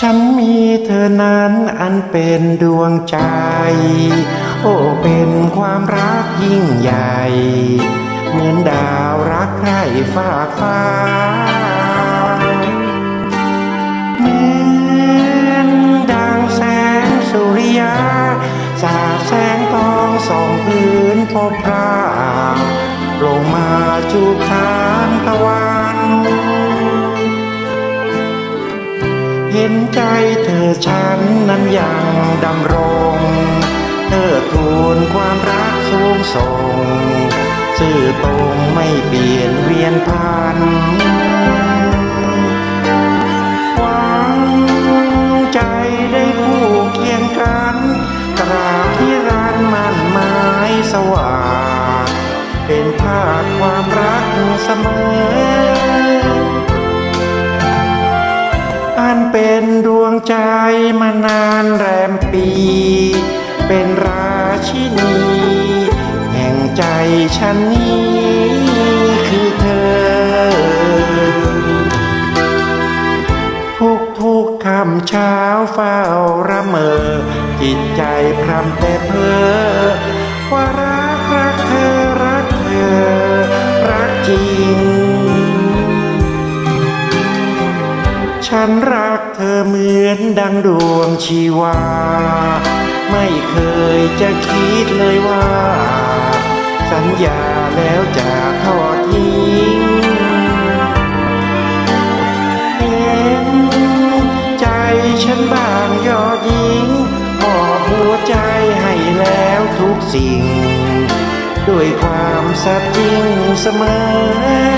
ฉันมีเธอนั้นอันเป็นดวงใจ โอ้เป็นความรักยิ่งใหญ่ เหมือนดาวรักใครฝากฟ้าเหมือนดังแสงสุริยาสาแสงทองส่องพื้นพบพระลงมาจูบทานตะวัน เห็นใจเธอฉันนั้นยังดำรง เธอทูลความรักสูงส่งซื่อตรงไม่เปลี่ยนเวียนพันหวังใจได้คู่เคียงกันตราบที่รันมันหมายสว่าง เป็นภาพความรักเสมอ เป็นดวงใจมานานแรมปี เป็นราชินี แห่งใจฉันนี้คือเธอ ทุกทุกคำเช้าเฝ้าระเมอ จิตใจพรำแต่เพ้อ ฉันรักเธอเหมือนดังดวงชีวา ไม่เคยจะคิดเลยว่า สัญญาแล้วจะทอดทิ้งเห็นใจฉันบ้างยอดยิงมอบหัวใจให้แล้วทุกสิ่ง ด้วยความสัตย์จริงเสมอ